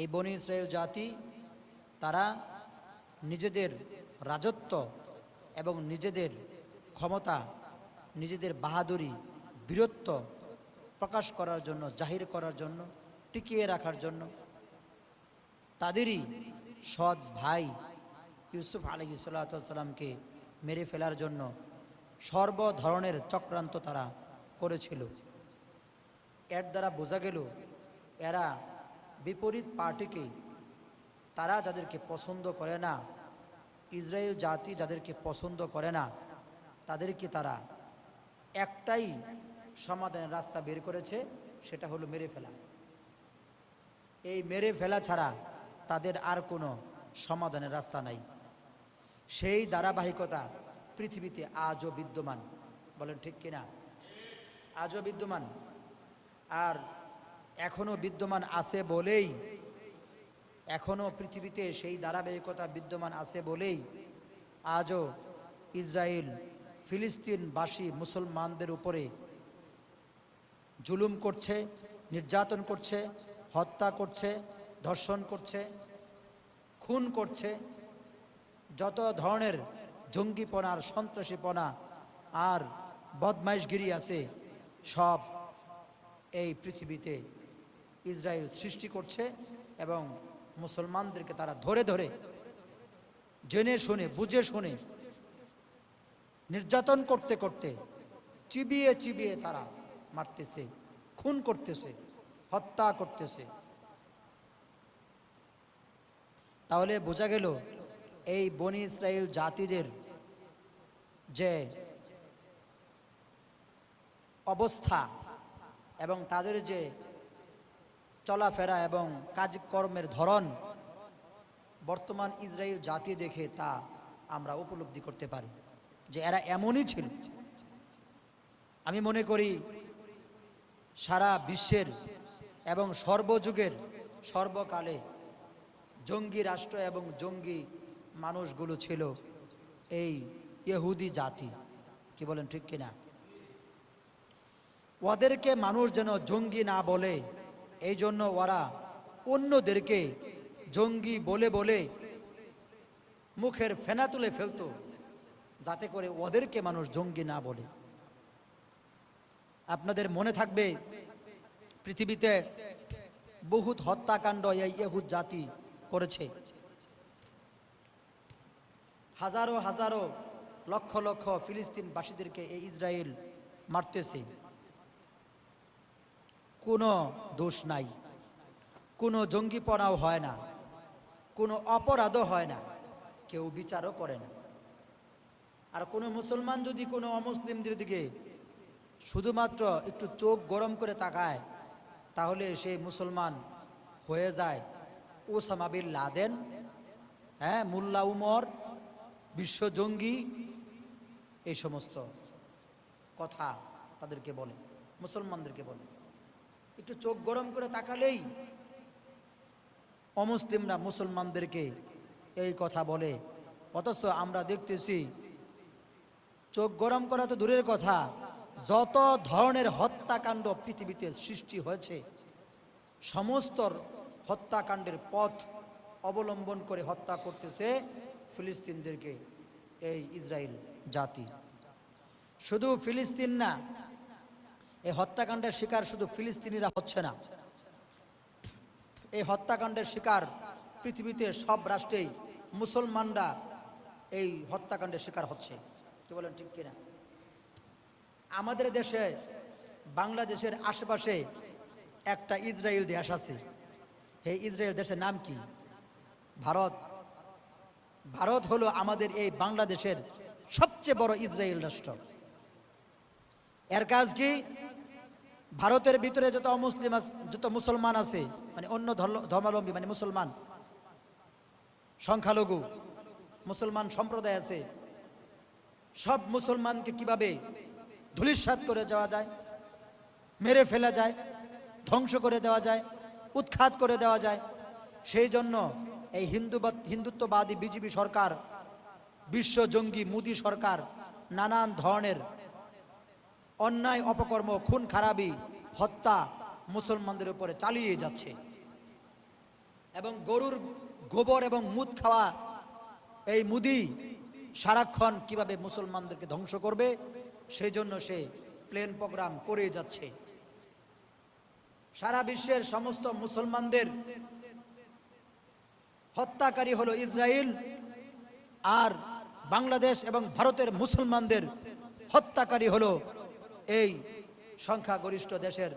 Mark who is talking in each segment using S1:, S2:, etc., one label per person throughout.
S1: এই বনি ইসরায়েল জাতি, তারা নিজেদের রাজত্ব এবং নিজেদের ক্ষমতা, নিজেদের বাহাদুরি, বীরত্ব প্রকাশ করার জন্য, জাহির করার জন্য, টিকিয়ে রাখার জন্য তাদেরই সৎ ভাই ইউসুফ আলী সাল্লাতামকে মেরে ফেলার জন্য সর্ব ধরনের চক্রান্ত তারা করেছিল। এর দ্বারা বোঝা গেল, এরা বিপরীত পার্টিকে তারা যাদেরকে পছন্দ করে না, ইসরায়েল জাতি যাদেরকে পছন্দ করে না, তাদেরকে তারা একটাই সমাধানের রাস্তা বের করেছে, সেটা হলো মেরে ফেলা। এই মেরে ফেলা ছাড়া তাদের আর কোনো সমাধানের রাস্তা নাই। সেই ধারাবাহিকতা পৃথিবীতে আজও বিদ্যমান। বলেন ঠিক কিনা? আজও বিদ্যমান। আর এখনও বিদ্যমান আছে বলেই এখনও পৃথিবীতে সেই ধারাবাহিকতা বিদ্যমান আছে বলেই আজও ইসরায়েল, ফিলিস্তিনবাসী মুসলমানদের উপরে জুলুম করছে, নির্যাতন করছে, হত্যা করছে, ধর্ষণ করছে, খুন করছে, যত ধরনের জঙ্গিপনার, সন্ত্রাসীপনা আর বদমাইশগিরি আছে, সব এই পৃথিবীতে ইসরায়েল সৃষ্টি করছে এবং মুসলমানদেরকে তারা ধরে ধরে জেনে শুনে, বুঝে শুনে, নির্যাতন করতে করতে চিবিয়ে চিবিয়ে তারা মারতেছে, খুন করতেছে, হত্যা করতেছে। তাহলে বোঝা গেল এই বনি ইসরায়েল জাতিদের যে অবস্থা এবং তাদের যে চলাফেরা এবং কাজকর্মের ধরন বর্তমান ইসরায়েল জাতি দেখে তা আমরা উপলব্ধি করতে পারি যে এরা এমনই ছিল। আমি মনে করি সারা বিশ্বের এবং সর্বযুগের সর্বকালে জঙ্গি রাষ্ট্র এবং জঙ্গি মানুষগুলো ছিল এই ইহুদি জাতি। কি বলেন ঠিক কিনা? ওদেরকে মানুষ যেন জঙ্গি না বলে এই জন্য ওরা অন্যদেরকে জঙ্গি বলে বলে মুখের ফেনা তুলে ফেলতো, যাতে করে ওদেরকে মানুষ জঙ্গি না বলে। আপনাদের মনে থাকবে, পৃথিবীতে বহুত হত্যাকাণ্ড এই ইহুদ জাতি করেছে। হাজারো হাজারো লক্ষ লক্ষ ফিলিস্তিনবাসীদেরকে এই ইসরায়েল মারতেছে। কোনো দোষ নাই। কোনো জঙ্গিপনাও হয় না। কোনো অপরাধও হয় না। কেউ বিচারও করে না। আর কোনো মুসলমান যদি কোনো অমুসলিমদের দিকে শুধুমাত্র একটু চোখ গরম করে তাকায়, তাহলে সে মুসলমান হয়ে যায় ওসামা বিন লাদেন হ্যাঁ মুল্লা উমর, বিশ্ব জঙ্গি, এই সমস্ত কথা তাদেরকে বলে, মুসলমানদেরকে বলে। একটু চোখ গরম করে তাকালেই অমুসলিমরা মুসলমানদেরকে এই কথা বলে। অথচ আমরা দেখতেছি, চোখ গরম করা তো দূরের কথা, যত ধরনের হত্যাকাণ্ড পৃথিবীতে সৃষ্টি হয়েছে, সমস্ত হত্যাকাণ্ডের পথ অবলম্বন করে হত্যা করতেছে ফিলিস্তিনদেরকে, এই ইসরায়েল জাতি। শুধু ফিলিস্তিন না এই হত্যাকাণ্ডের শিকার শুধু ফিলিস্তিনিরা হচ্ছে না। এই হত্যাকাণ্ডের শিকার পৃথিবীতে সব রাষ্ট্রেই মুসলমানরা এই হত্যাকাণ্ডের শিকার হচ্ছে। কি বলেন ঠিক কিনা? আমাদের দেশে, বাংলাদেশের আশেপাশে একটা ইসরায়েল দেশ আছে। এই ইসরায়েল দেশের নাম কি? ভারত। ভারত হলো আমাদের এই বাংলাদেশের সবচেয়ে বড় ইসরায়েল রাষ্ট্র। এর কাজ কি? ভারতের ভিতরে যত অমুসলিম যত মুসলমান আছে মানে অন্য ধর্ম- ধর্মাবলম্বী মানে মুসলমান, সংখ্যালঘু, মুসলমান সম্প্রদায় আছে, সব মুসলমানকে কীভাবে ধুলিস্বাত করে যাওয়া যায়, মেরে ফেলা যায়, ধ্বংস করে দেওয়া যায়, উৎখাত করে দেওয়া যায়, সেই জন্য এই হিন্দুবাদ হিন্দুত্ববাদী বিজেপি সরকার বিশ্ব জঙ্গি মোদী সরকার, নানান ধরনের অন্যায়, অপকর্ম, খুন, খারাপি, হত্যা মুসলমানদের উপরে চালিয়ে যাচ্ছে। এবং গরুর গোবর এবং মুদ খাওয়া এই মুদি সারাক্ষণ কীভাবে মুসলমানদেরকে ধ্বংস করবে সেই জন্য সে প্লেন প্রোগ্রাম করে যাচ্ছে। সারা বিশ্বের সমস্ত মুসলমানদের হত্যাকারী হলো ইসরায়েল আর বাংলাদেশ এবং ভারতের মুসলমানদের হত্যাকারী হলো এই সংখ্যাগরিষ্ঠ দেশের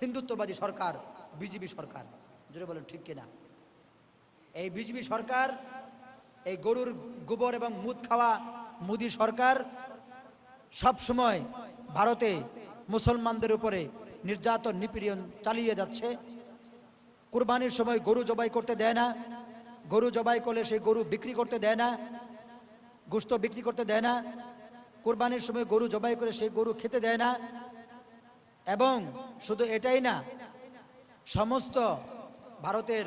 S1: হিন্দুত্ববাদী সরকার, বিজেপি সরকার। জোরে বলেন, ঠিক কিনা? এই বিজেপি সরকার, এই গরুর গোবর এবং মুদ খাওয়া মুদি সরকার সব সময় ভারতে মুসলমানদের উপরে নির্যাতন, নিপীড়ন চালিয়ে যাচ্ছে। কুরবানির সময় গরু জবাই করতে দেয় না। গরু জবাই করলে সেই গরু বিক্রি করতে দেয় না। গোস্ত বিক্রি করতে দেয় না। কুরবানির সময় গরু জবাই করে সেই গরু খেতে দেয় না। এবং শুধু এটাই না, সমস্ত ভারতের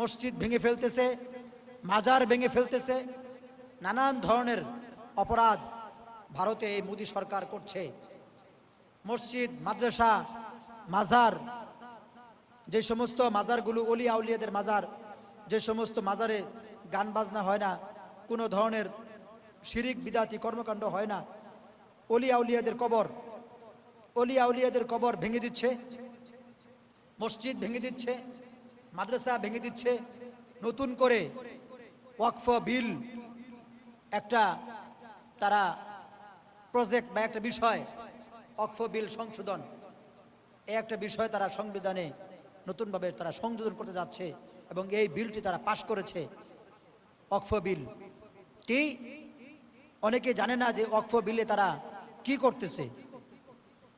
S1: মসজিদ ভেঙে ফেলতেছে, মাজার ভেঙে ফেলতেছে, নানান ধরনের অপরাধ ভারতে এই মোদী সরকার করছে। মসজিদ, মাদ্রাসা, মাজার, যে সমস্ত মাজারগুলো অলি আউলিয়াদের মাজার, যে সমস্ত মাজারে গান বাজনা হয় না, কোনো ধরনের শিরিক, বিদাতি, কর্মকাণ্ড হয় না। অলি আউলিয়াদের কবর। অলি আউলিয়াদের কবর ভেঙে দিচ্ছে। মসজিদ ভেঙে দিচ্ছে। মাদ্রাসা ভেঙে দিচ্ছে। নতুন করে ওয়াকফ বিল একটা তারা প্রজেক্ট বা একটা বিষয়, ওয়াকফ বিল সংশোধন। এই একটা বিষয় তারা সংবিধানে নতুনভাবে তারা সংযোজন করতে যাচ্ছে এবং এই বিলটি তারা পাশ করেছে। ওয়াকফ বিল কি? অনেকে জানে না যে ওয়াকফ বিলে তারা কি করতেছে।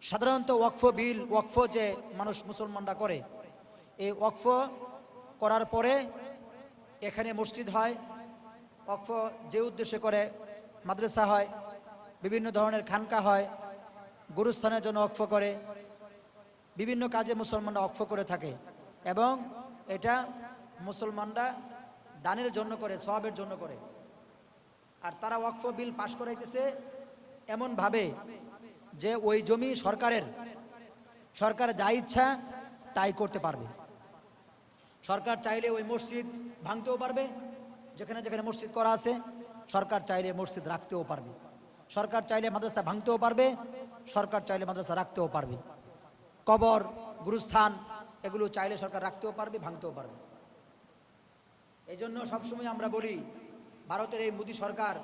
S1: সাধারণত ওয়াকফ বিল, ওয়াকফ যে মানুষ মুসলমানরা করে, এই ওয়াকফ করার পরে এখানে মসজিদ হয়, ওয়াকফ যে উদ্দেশ্যে করে মাদ্রাসা হয়, বিভিন্ন ধরনের খানকা হয়, গুরুস্থানের জন্য অক্ষ করে, বিভিন্ন কাজে মুসলমানরা অক্ষ করে থাকে এবং এটা মুসলমানরা দানের জন্য করে সবের জন্য করে। আর তারা ওয়াকফ বিল পাশ করাইতেছে এমনভাবে যে ওই জমি সরকারের, সরকার যা ইচ্ছা তাই করতে পারবে। সরকার চাইলে ওই মসজিদ ভাঙতেও পারবে, যেখানে যেখানে মসজিদ করা আছে, সরকার চাইলে মসজিদ রাখতেও পারবে। সরকার চাইলে মাদ্রাসা ভাঙতেও পারবে, সরকার চাইলে মাদ্রাসা রাখতেও পারবে। কবর, গুরুস্থান, এগুলো চাইলে সরকার রাখতেও পারবে, ভাঙতেও পারবে। এই জন্য সবসময় আমরা বলি ভারতের এই মোদী সরকার,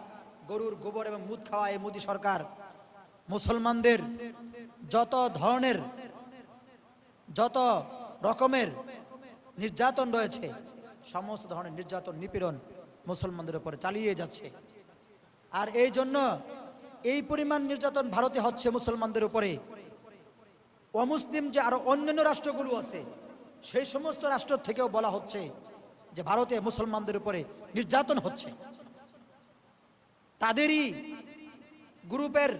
S1: গরুর গোবর এবং মুদ খাওয়া এই মোদী সরকার, মুসলমানদের যত ধরনের, যত রকমের নির্যাতন রয়েছে, সমস্ত ধরনের নির্যাতন, নিপীড়ন মুসলমানদের উপরে চালিয়ে যাচ্ছে। আর এই জন্য এই পরিমাণ নির্যাতন ভারতে হচ্ছে মুসলমানদের উপরে। অমুসলিম যে আরও অন্যান্য রাষ্ট্রগুলো আছে, সেই সমস্ত রাষ্ট্র থেকেও বলা হচ্ছে যে ভারতে মুসলমানদের উপরে নির্যাতন হচ্ছে। তাদেরই গ্রুপের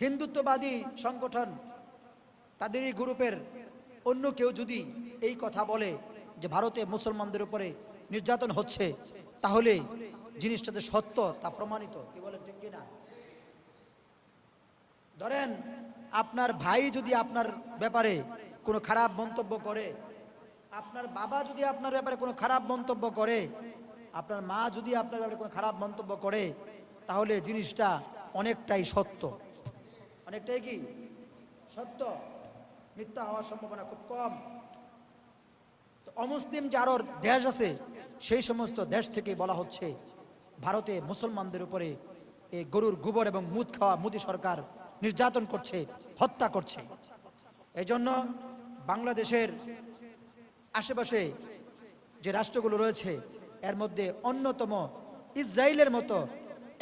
S1: হিন্দুত্ববাদী সংগঠন, তাদেরই গ্রুপের অন্য কেউ যদি এই কথা বলে যে ভারতে মুসলমানদের উপরে নির্যাতন হচ্ছে, তাহলে জিনিসটা যে সত্য তা প্রমাণিত। কি ধরেন, আপনার ভাই যদি আপনার ব্যাপারে কোনো খারাপ মন্তব্য করে আপনার বাবা যদি আপনার ব্যাপারে কোনো খারাপ মন্তব্য করে, আপনার মা যদি আপনার ব্যাপারে কোনো খারাপ মন্তব্য করে, তাহলে জিনিসটা অনেকটাই সত্য। অনেকটাই কি? সত্য। মিথ্যা হওয়ার সম্ভাবনা খুব কম। অমুসলিম যে আরও দেশ আছে, সেই সমস্ত দেশ থেকে বলা হচ্ছে, ভারতে মুসলমানদের উপরে এই গরুর গোবর এবং মুদ খাওয়া মুদি সরকার নির্যাতন করছে, হত্যা করছে। এই জন্য বাংলাদেশের আশেপাশে যে রাষ্ট্রগুলো রয়েছে, এর মধ্যে অন্যতম ইসরায়েলের মতো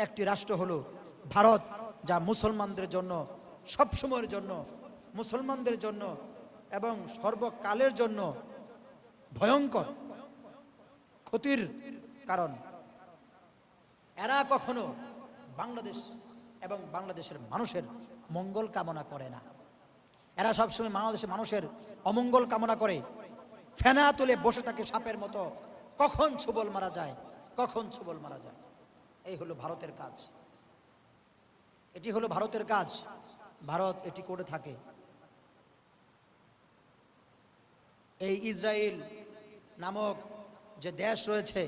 S1: একটি রাষ্ট্র হলো ভারত, যা মুসলমানদের জন্য, সবসময়ের জন্য, মুসলমানদের জন্য এবং সর্বকালের জন্য ভয়ঙ্কর ক্ষতির কারণ। এরা কখনো বাংলাদেশ এবং বাংলাদেশের মানুষের মঙ্গল কামনা করে না। এরা সবসময় বাংলাদেশের মানুষের অমঙ্গল কামনা করে। ফেনা তুলে বসে থাকে সাপের মতো। কখন ছুবল মারা যায়? কখন ছুবল মারা যায়? এই হলো ভারতের কাজ। এটি হলো ভারতের কাজ। ভারত এটি করে থাকে। এই ইসরায়েল নামক যে দেশ রয়েছে,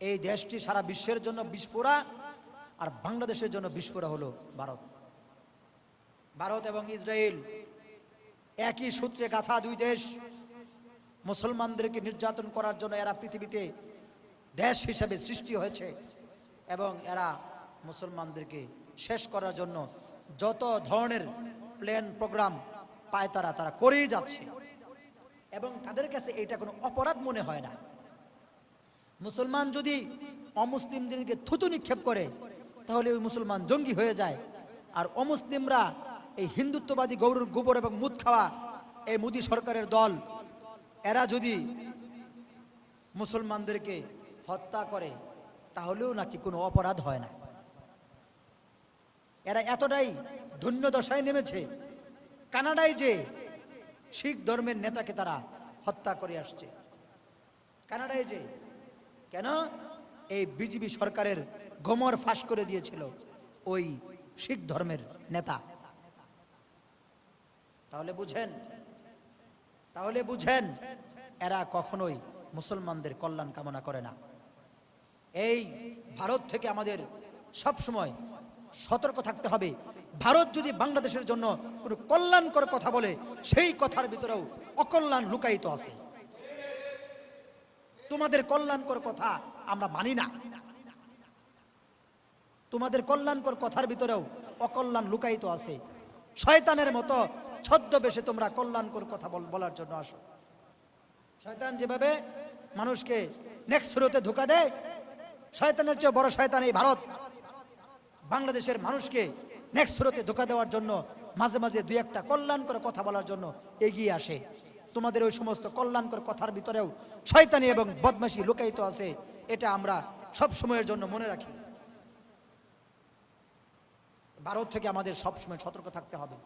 S1: এই দেশটি সারা বিশ্বের জন্য বিস্ফোরা আর বাংলাদেশের জন্য বিস্ফোরা হলো ভারত। ভারত এবং ইসরায়েল একই সূত্রে গাথা দুই দেশ মুসলমানদেরকে নির্যাতন করার জন্য এরা পৃথিবীতে দেশ হিসাবে সৃষ্টি হয়েছে এবং এরা মুসলমানদেরকে শেষ করার জন্য যত ধরনের প্ল্যান, প্রোগ্রাম পায় তারা তারা করেই যাচ্ছে। এবং তাদের কাছে এটা কোনো অপরাধ মনে হয় না। মুসলমান যদি অমুসলিমদেরকে থুতু নিক্ষেপ করে, তাহলে ওই মুসলমান জঙ্গি হয়ে যায়। আর অমুসলিমরা এই হিন্দুত্ববাদী গৌরব গোবর এবং মুদ খাওয়া এই মোদী সরকারের দল এরা যদি মুসলমানদেরকে হত্যা করে, তাহলেও নাকি কোনো অপরাধ হয় না। এরা এতটাই ধন্য দশায় নেমেছে, কানাডায় যে শিখ ধর্মের নেতাকে তারা হত্যা করে আসছে। কানাডায় যে, কেন? এই বিজেপি সরকারের গোমর ফাঁস করে দিয়েছিল ওই শিখ ধর্মের নেতা। তাহলে বুঝেন তাহলে বুঝেন, এরা কখনোই মুসলমানদের কল্যাণ কামনা করে না। এই ভারত থেকে আমাদের সব সময় সতর্ক থাকতে হবে। ভারত যদি বাংলাদেশের জন্য কোনো কল্যাণকর কথা বলে, সেই কথার ভিতরেও অকল্যাণ লুকায়িত আছে। তোমাদের কল্যাণকর কথা আমরা মানি না। তোমাদের কল্যাণকর কথার ভিতরেও অকল্যাণ লুকায়িত আছে। শয়তানের মতো ছদ্মবেশে তোমরা কল্যাণকর কথা বল- বলার জন্য আসো। শয়তান যেভাবে মানুষকে নেক্সট স্রোতে ধোকা দেয়, শয়তানের চেয়ে বড় শয়তান এই ভারত। বাংলাদেশের মানুষকে নেক্সট স্রোতে ধোকা দেওয়ার জন্য মাঝে মাঝে দুই একটা কল্যাণকর কথা বলার জন্য এগিয়ে আসে। তোমাদের ওই সমস্ত কল্যাণকর কথার ভিতরেও শয়তানি এবং বদমাশি লুকায়িত আছে, এটা আমরা সব সময়ের জন্য মনে রাখি। ভারত থেকে আমাদের সব সময় সতর্ক থাকতে হবে।